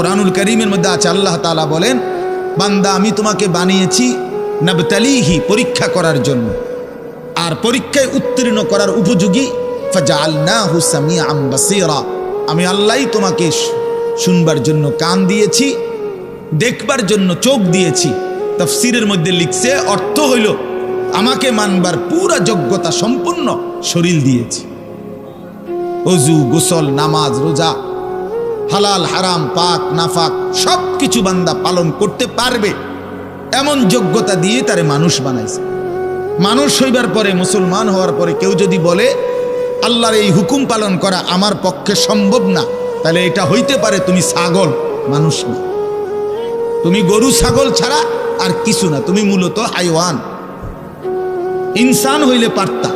কোরআনুল করিমের মধ্যে আছে, আল্লাহ তালা বলেন, বান্দা, আমি তোমাকে বানিয়েছি নবতালিহি, পরীক্ষা করার জন্য। আর পরীক্ষায় উত্তীর্ণ করার উপযোগী সামিআম বাসীরা। আমি আল্লাহই তোমাকে শুনবার জন্য কান দিয়েছি, দেখবার জন্য চোখ দিয়েছি। তফসিরের মধ্যে লিখছে, অর্থ হইল, আমাকে মানবার পুরা যোগ্যতা সম্পূর্ণ শরীর দিয়েছি। অজু গোসল, নামাজ, রোজা হালাল, হারাম, পাক, নাফাক সব কিছু বান্দা পালন করতে পারবে। এমন যোগ্যতা দিয়ে তারে মানুষ বানাইছে। মানুষ হইবার পরে, মুসলমান হওয়ার পরে কেউ যদি বলে, আল্লাহর এই হুকুম পালন করা আমার পক্ষে সম্ভব না, তাহলে এটা হইতে পারে তুমি ছাগল, মানুষ না। তুমি গরু, ছাগল ছাড়া আর কিছু না, তুমি মূলত হাইওয়ান। ইনসান হইলে পারতা।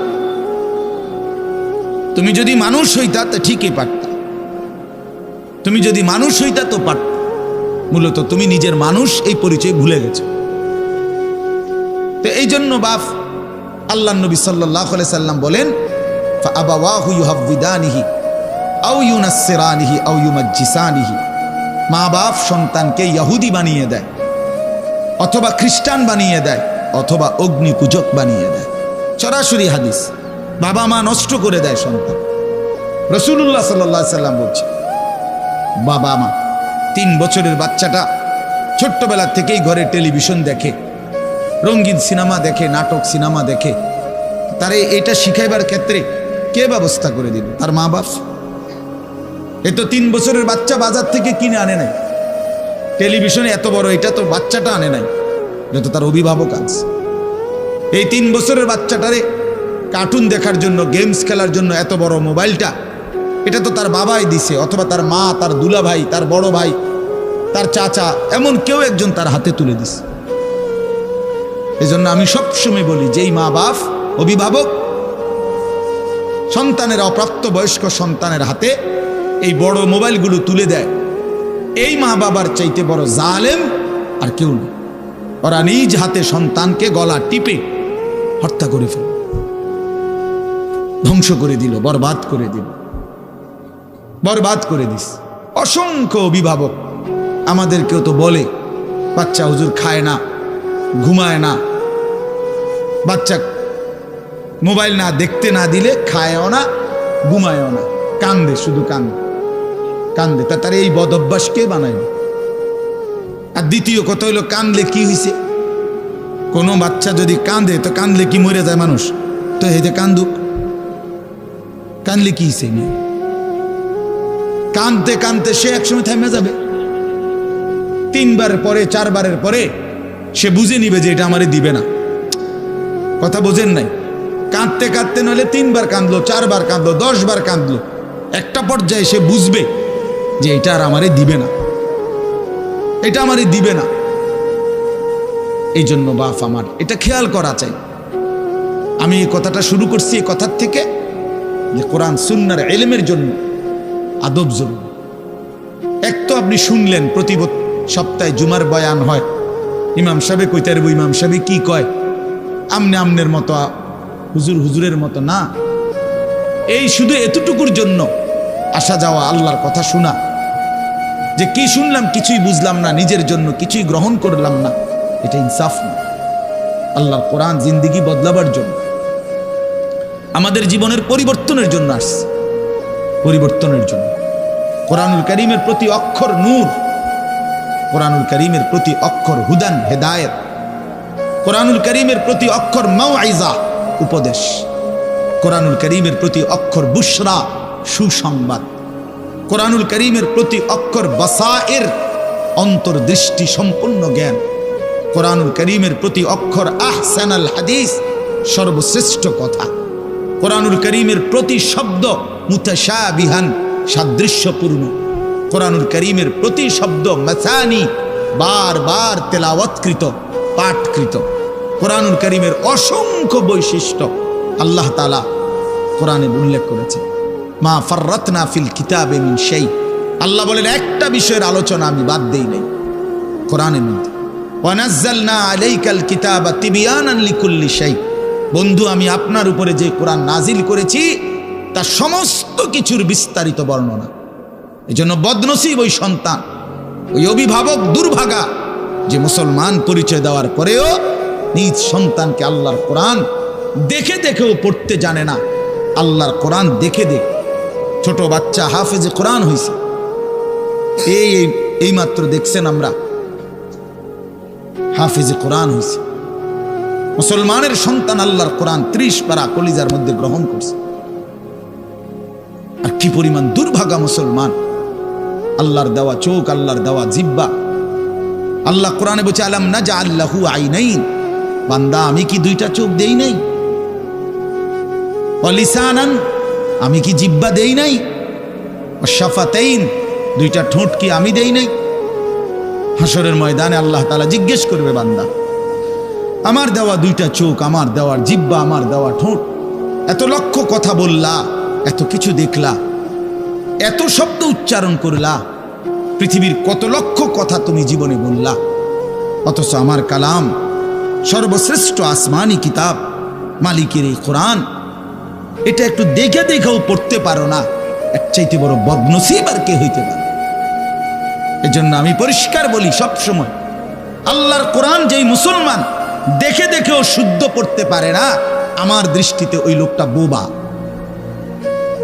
তুমি যদি মানুষ হইতা, তা ঠিকই পারতা। তুমি যদি মানুষ হইতা তো পারত মূলত তুমি নিজের মানুষ এই পরিচয় ভুলে গেছো। তো এই জন্য বাপ আল্লাহ নবী সাল্লাহ সাল্লাম বলেন আবাওয়াহু ইউহাবিদানিহি আউ ইউনাসসিরানিহি আউ ইউমাজ্জিসানিহি। মা বাপ সন্তানকে ইহুদি বানিয়ে দেয়, অথবা খ্রিস্টান বানিয়ে দেয়, অথবা অগ্নি পূজক বানিয়ে দেয়। সরাসরি হাদিস, বাবা মা নষ্ট করে দেয় সন্তান। রসুল্লাহ সাল্লাহ সাল্লাম বলছে বাবা মা, তিন বছরের বাচ্চাটা ছোট্টবেলা থেকেই ঘরে টেলিভিশন দেখে, রঙিন সিনেমা দেখে, নাটক সিনেমা দেখে। তারে এটা শিখাইবার ক্ষেত্রে কে ব্যবস্থা করে দিল? তার মা বাপ? এ তো তিন বছরের বাচ্চা বাজার থেকে কিনে আনে নাই। টেলিভিশনে এত বড়, এটা তো বাচ্চাটা আনে নাই। এটা তো তার অভিভাবক আছে। এই তিন বছরের বাচ্চাটারে কার্টুন দেখার জন্য গেমস খেলার জন্য এত বড় মোবাইলটা এটা তো তার বাবাই দিছে, অথবা তার মা, তার দুলা ভাই তার বড় ভাই, তার চাচা, এমন কেউ একজন তার হাতে তুলে দিছে। এই জন্য আমি সবসময় বলি, যেই মা বাপ, অভিভাবক, সন্তানের অপ্রাপ্ত বয়স্ক সন্তানের হাতে এই বড় মোবাইলগুলো তুলে দেয়, এই মা বাবার চাইতে বড় জালেম আর কেউ নেই ওরা নিজ হাতে সন্তানকে গলা টিপে হত্যা করে ফেল, ধ্বংস করে দিল, বরবাদ করে দিল। বরবাদ করে দিস। অসংখ্য অভিভাবক আমাদেরকেও তো বলে, বাচ্চা হুজুর খায় না, ঘুমায় না। বাচ্চা মোবাইল না দেখতে না দিলে খায়ও না, ঘুমায়ও না। কান্দে, শুধু কান্দে। কান্দে। তা তার এই বদ অভ্যাস কে বানায় আর দ্বিতীয় কথা হইল কান্দলে কি হয়েছে কোনো বাচ্চা যদি কান্দে, তো কান্দলে কি মরে যায় মানুষ? তো হেতে কান্দুক। কান্দলে কি হয়েছে মেয়ে কানতে কানতে সে একসময় থেমে যাবে। তিনবারের পরে, চারবারের পরে সে বুঝে নিবে যে এটা আমারে দিবে না। কথা বোঝেন নাই? কাঁদতে কাঁদতে নলে তিনবার কাঁদলো, চারবার কাঁদলো, দশবার কাঁদলো। একটা পর্যায়ে সে বুঝবে যে এটা আর আমারে দিবে না। এটা আমারে দিবে না। এই জন্য বাপ আমার, এটা খেয়াল করা চাই। আমি এই কথাটা শুরু করছি এই কথার থেকে যে কোরআন সুন্নার এলেমের জন্য আদব জরুরি। এক তো আপনি শুনলেন প্রতি সপ্তাহে জুমার বয়ান হয়। ইমাম সাহেব কইতে পারব, ইমাম সাহেব কি কয়? আমনে আমনের মতো হুজুর হুজুরের মতো না। এই শুধু এতটুকুর জন্য আসা যাওয়া, আল্লাহর কথা শোনা। যে কি শুনলাম কিছুই বুঝলাম না, নিজের জন্য কিছুই গ্রহণ করলাম না। এটা ইনসাফ না। আল্লাহর কোরআন জিন্দিগি বদলাবার জন্য। আমাদের জীবনের পরিবর্তনের জন্য আসছে। পরিবর্তনের জন্য। কোরআনুল করিমের প্রতি অক্ষর নূর, কোরআনুল করিমের প্রতি অক্ষর হুদান, হেদায়েত, কোরআনুল করিমের প্রতি অক্ষর মাওয়াইজা, উপদেশ, কোরআনুল করিমের প্রতি অক্ষর বুশরা, সুসংবাদ, কোরআনুল করিমের প্রতি অক্ষর বাসায়ের অন্তর্দৃষ্টি সম্পূর্ণ জ্ঞান, কোরআনুল করিমের প্রতি অক্ষর আহসানাল হাদিস, সর্বশ্রেষ্ঠ কথা, কোরআনুল করিমের প্রতি শব্দ মুতাশাবিহান সাদৃশ্যপূর্ণ। কোরআনুল করিমের প্রতি শব্দ মাসানি বার তেলাওয়াতকৃত, পাঠকৃত। কোরআনুল করিমের অসংখ্য বৈশিষ্ট্য আল্লাহ তালা কোরআনে উল্লেখ করেছে মা ফাররাতনা ফিল কিতাবে মিন সেই আল্লাহ বলেন, একটা বিষয়ের আলোচনা আমি বাদ দেই নাই। কোরআনের মধ্যে আলাইকাল বন্ধু, আমি আপনার উপরে যে কোরআন নাজিল করেছি তার সমস্ত কিছুর বিস্তারিত বর্ণনা। এই জন্য বদনসিব ওই সন্তান, ওই অভিভাবক দুর্ভাগা, যে মুসলমান পরিচয় দেওয়ার পরেও নিজ সন্তানকে আল্লাহর কোরআন দেখে দেখেও পড়তে জানে না। আল্লাহর কোরআন দেখে দেখ। ছোট বাচ্চা হাফেজে কোরআন হয়েছে এই, এই- এইমাত্র দেখছেন আমরা। হাফেজে কোরআন হয়েছে মুসলমানের সন্তান আল্লাহর কোরআন ত্রিশ পারা কলিজার মধ্যে গ্রহণ করছে। আর কি পরিমাণ দুর্ভাগা মুসলমান? আল্লাহর দেওয়া চোখ, আল্লাহর দেওয়া জিব্বা আল্লাহ কোরআনে বলছে, আলাম না যা আল্লাহু আই নাই বান্দা, আমি কি দুইটা চোখ দেই নাই? অলিসানান আমি কি জিব্বা দেই নাই? শাফাতাইন? দুইটা ঠোঁট কি আমি দেই নাই? হাসরের ময়দানে আল্লাহ তালা জিজ্ঞেস করবে বান্দা, আমার দেওয়া দুইটা চোখ, আমার দেওয়ার জিব্বা আমার দেওয়া ঠোঁট, এত লক্ষ কথা বললা এত কিছু দেখলা, এত শব্দ উচ্চারণ করলা, পৃথিবীর কত লক্ষ কথা তুমি জীবনে বললা। অথচ আমার কালাম সর্বশ্রেষ্ঠ আসমানি কিতাব, মালিকের এই কোরআন, এটা একটু দেখে দেখেও পড়তে পারো না এক চাইতে বড় বদনসিব আর কে হইতে পারে? এজন্য আমি পরিষ্কার বলি সব সময় আল্লাহর কোরআন যেই মুসলমান দেখে দেখেও শুদ্ধ পড়তে পারে না, আমার দৃষ্টিতে ওই লোকটা বোবা।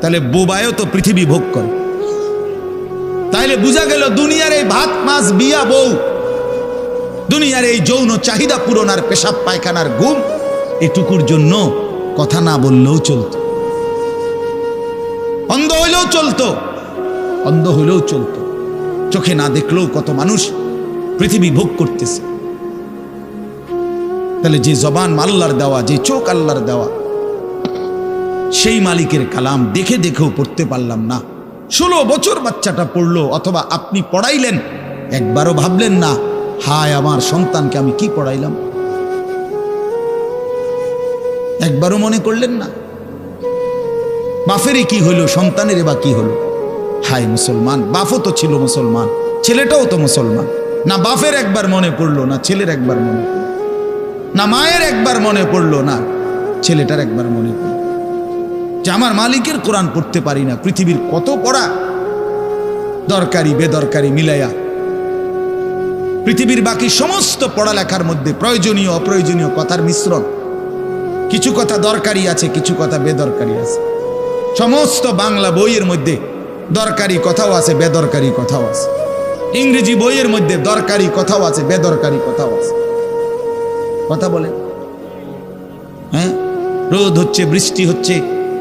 তাহলে বোবায়ও তো পৃথিবী ভোগ করে। তাইলে বোঝা গেল দুনিয়ার এই ভাত, মাছ, বিয়া, বউ, দুনিয়ার এই যৌন চাহিদা পূরণার পেশাব, পায়খানার ঘুম, এটুকুর জন্য কথা না বললেও চলতো। অন্ধ হইলেও চলতো। অন্ধ হইলেও চলতো। চোখে না দেখলেও কত মানুষ পৃথিবী ভোগ করতেছে। তাহলে যে জবান আল্লাহর দেওয়া, যে চোখ আল্লাহর দেওয়া সেই মালিকের কালাম দেখে দেখেও পড়তে পারলাম না। ষোলো বছর বাচ্চাটা পড়ল, অথবা আপনি পড়াইলেন। একবারও ভাবলেন না, হায় আমার সন্তানকে আমি কি পড়াইলাম? একবারও মনে করলেন না বাফেরই কি হলো সন্তানের বা কি হলো? হায় মুসলমান বাফও তো ছিল মুসলমান, ছেলেটাও তো মুসলমান। না বাফের একবার মনে পড়ল, না ছেলের একবার মনে না মায়ের একবার মনে পড়ল, না ছেলেটার একবার মনে পড়ল। যে আমার মালিকের কোরআন পড়তে পারি না, পৃথিবীর কত পড়া দরকারি, বেদরকারি মিলাইয়া। পৃথিবীর বাকি সমস্ত পড়ালেখার মধ্যে প্রয়োজনীয়, অপ্রয়োজনীয় কথার মিশ্রণ। কিছু কথা দরকারি আছে, কিছু কথা বেদরকারি আছে। সমস্ত বাংলা বইয়ের মধ্যে দরকারি কথাও আছে, বেদরকারি কথাও আছে। ইংরেজি বইয়ের মধ্যে দরকারি কথাও আছে, বেদরকারি কথাও আছে। কথা বলে হ্যাঁ? রোদ হচ্ছে, বৃষ্টি হচ্ছে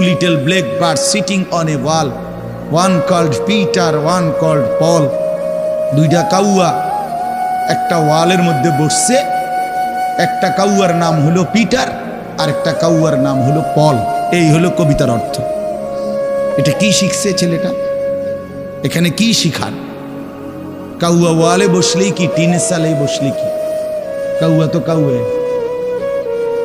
Little black bird sitting on a wall one called Peter one called Paul দুইটা কাউয়া। একটা ওয়ালের মধ্যে বসছে। একটা কাউয়ার নাম হলো পিটার আর একটা কাউয়ার নাম হলো পল এই হলো কবিতার অর্থ। এটা কি শিখছে ছেলেটা? এখানে কি শিখান? কাউয়া ওয়ালে বসলেই কি, টিনের সালেই বসলে কি? কাউয়া তো কাউয়া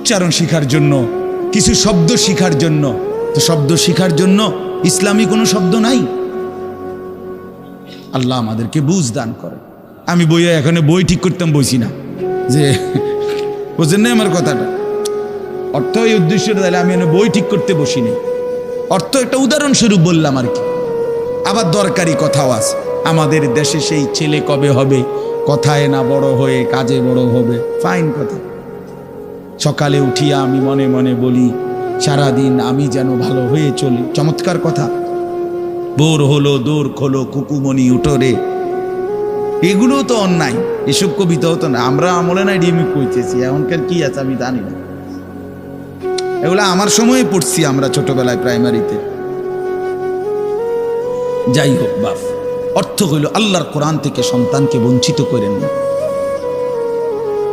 উচ্চারণ শিখার জন্য, কিছু শব্দ শিখার জন্য। তো শব্দ শিখার জন্য ইসলামী কোনো শব্দ নাই? আল্লাহ আমাদেরকে বুঝ দান করে। আমি বইয়ে এখানে বই ঠিক করতাম, বইছি না। যে, বুঝেন না আমার কথাটা? অর্থ এই উদ্দেশ্যটা, তাহলে আমি এনে বই ঠিক করতে বসিনি। অর্থ একটা উদাহরণস্বরূপ বললাম আর কি। আবার দরকারি কথাও আছে। আমাদের দেশে সেই ছেলে কবে হবে? কথায় না বড় হয়ে কাজে বড় হবে? ফাইন কথা। সকালে উঠিয়া আমি মনে মনে বলি, সারাদিন আমি যেন ভালো হয়ে চলি। চমৎকার কথা। বোর হলো, দোর খোলো কুকুমনি উঠোরে এগুলো তো অন্যায়, এসব কবিতাও তো না। আমরা আমলে নাই ডিমি কইতেছি, এখনকার কি আছে আমি জানি না। এগুলো আমার সময়ে পড়ছি আমরা ছোটবেলায় প্রাইমারিতে। যাই হোক বাপ, অর্থ হইল আল্লাহর কোরআন থেকে সন্তানকে বঞ্চিত করেন না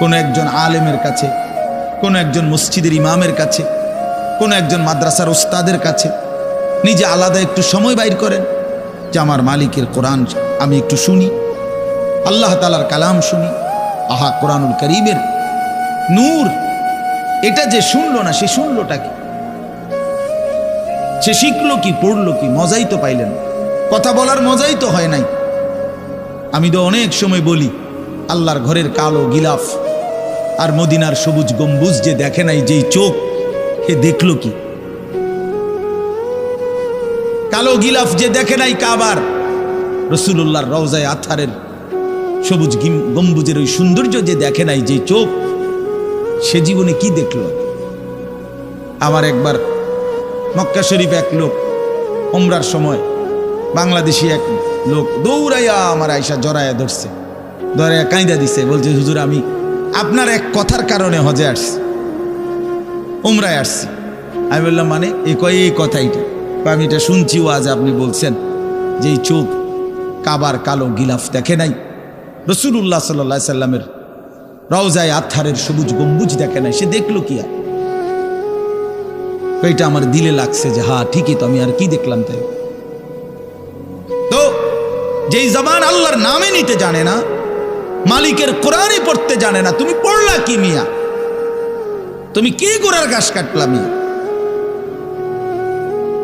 কোনো একজন আলেমের কাছে, কোনো একজন মসজিদের ইমামের কাছে, কোনো একজন মাদ্রাসার ওস্তাদের কাছে নিজে আলাদা একটু সময় বাইর করেন যে আমার মালিকের কোরআন আমি একটু শুনি, আল্লাহ তালার কালাম শুনি। আহা, কোরআনুল করিমের নূর, এটা যে শুনলো না, সে শুনলোটা কি? সে শিখলো কি, পড়ল কি, মজাই তো পাইলেন কথা বলার মজাই তো হয় নাই। আমি তো অনেক সময় বলি, আল্লাহর ঘরের কালো গিলাফ আর মদিনার সবুজ গম্বুজ যে দেখে নাই, যেই চোখ হে দেখল কি? কালো গিলাফ যে দেখে নাই কাবার রসুল্লাহর রওজায় আথারের সবুজ গিম- গম্বুজের ওই সৌন্দর্য যে দেখে নাই যে চোখ, সে জীবনে কি দেখল? আমার একবার মক্কা শরীফ এক লোক ওমরার সময় বাংলাদেশি এক লোক দৌড়াইয়া আমার আয়সা জড়াইয়া ধরছে, ধরাইয়া কাঁদা দিছে, বলছে, হুজুর, আমি আপনার এক কথার কারণে হজে আসছি। উমরায় আসছি। আমি বললাম মানে? এই কয়, এই কথাইটা আমি এটা শুনছি ও আজ আপনি বলছেন যে এই চোখ কাবার কালো গিলাফ দেখে নাই? রসুল্লাহ সাল্লা সাল্লামের রওজায় আথারের সবুজ গম্বুজ দেখে নাই। সে দেখল কি আর? এটা আমার দিলে লাগছে যে হা ঠিকই তো, আমি আর কি দেখলাম তাই? তো, যেই জবান আল্লাহর নামে নিতে জানে না মালিকের কোরআনই পড়তে জানে না। তুমি পড়লা কি মিয়া? তুমি কি গোড়ার ঘাস কাটলা মিয়া?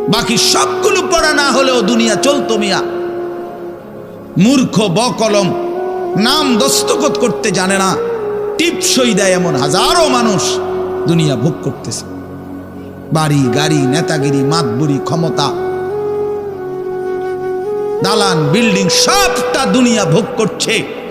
বাকি সবগুলো পড়া না হলেও দুনিয়া চলতো মিয়া। মূর্খ, বকলম, নাম দস্তখত করতে জানে না। টিপসই দেয় এমন হাজারো মানুষ দুনিয়া ভোগ করতেছে। বাড়ি, গাড়ি, নেতাগিরি, মাতবুরি, ক্ষমতা। দালান, বিল্ডিং, সবটা দুনিয়া ভোগ করছে।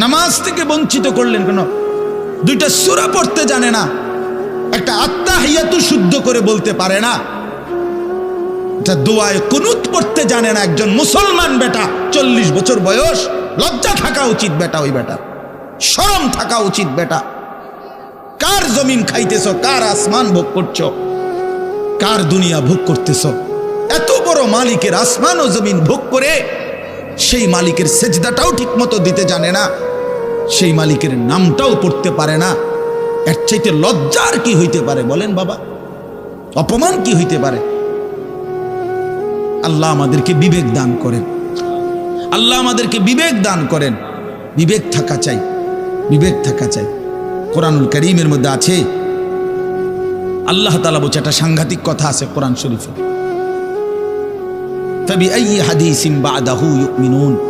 নামাজ থেকে বঞ্চিত করলেন কেন? দুইটা সুরা পড়তে জানে না। একটা আত্মা হিয়াতু শুদ্ধ করে বলতে পারে না। এটা দোয়ায় কুনুত পড়তে জানে না একজন মুসলমান বেটা, চল্লিশ বছর বয়স। লজ্জা থাকা উচিত বেটা ওই বেটা। শরম থাকা উচিত বেটা। কার জমিন খাইতেছ? কার আসমান ভোগ করছ? কার দুনিয়া ভোগ করতেছ? এত বড় মালিকের আসমান ও জমিন ভোগ করে সেই মালিকের সেজদাটাও ঠিক মতো দিতে জানে না। সেই মালিকের নামটাও পড়তে পারে না। এর চাইতে লজ্জার কি হইতে পারে বলেন বাবা? অপমান কি হইতে পারে? আল্লাহ আমাদেরকে বিবেক দান করেন। আল্লাহ আমাদেরকে বিবেক দান করেন। বিবেক থাকা চাই। বিবেক থাকা চাই। কোরআনুল করিমের মধ্যে আছে, আল্লাহ তালা বলছে একটা সাংঘাতিক কথা আছে কোরআন শরীফে। তবে এই হাদিসিম বাদাহু ইউমিনুন।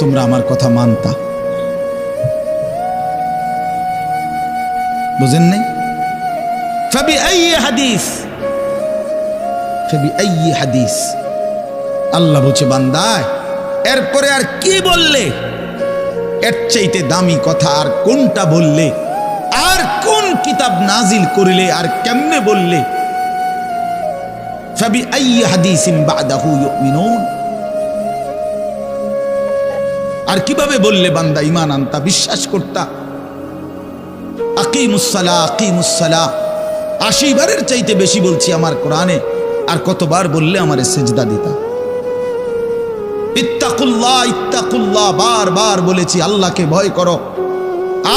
তোমরা আমার কথা মানতা। বুঝেন নাই? ফাবি আই হাদিস। ফাবি আই হাদিস। আল্লাহ বলছে বান্দায় এরপরে আর কি বললে? এর চাইতে দামি কথা আর কোনটা বললে? আর কোন কিতাব নাজিল করিলে আর কেমনে বললে? ফাবি আই হাদিসিম বাদাহু ইউমিনুন। আর কীভাবে বললে বান্দা ইমান আনতা? বিশ্বাস করতা। আকিমুসালা আকিমুসালা আশি বারের চাইতে বেশি বলছি আমার কোরআনে, আর কতবার বললে আমারে সেজদা দিতা। ইত্তাকুল্লাহ ইত্তাকুল্লাহ বারবার বলেছি, আল্লাহকে ভয় করো।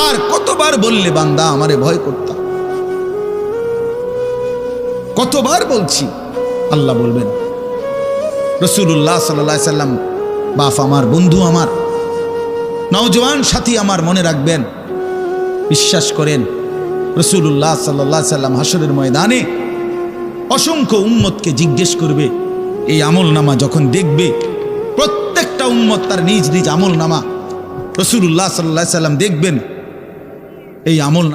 আর কতবার বললে বান্দা আমারে ভয় করতাম কতবার বলছি, আল্লাহ বলবেন। রসুল্লাহ সাল্লা সাল্লাম, বাপ আমার, বন্ধু আমার নওজওয়ান সাথী আমার মনে রাখবেন। বিশ্বাস করেন রসুল্লাহ সাল্লাহ সাল্লাম হাসরের ময়দানে অসংখ্য উম্মতকে জিজ্ঞেস করবে, এই আমল নামা যখন দেখবে, প্রত্যেকটা উম্মত তার নিজ নিজ আমল নামা রসুল্লাহ সাল্লাহ সাল্লাম দেখবেন। এই আমল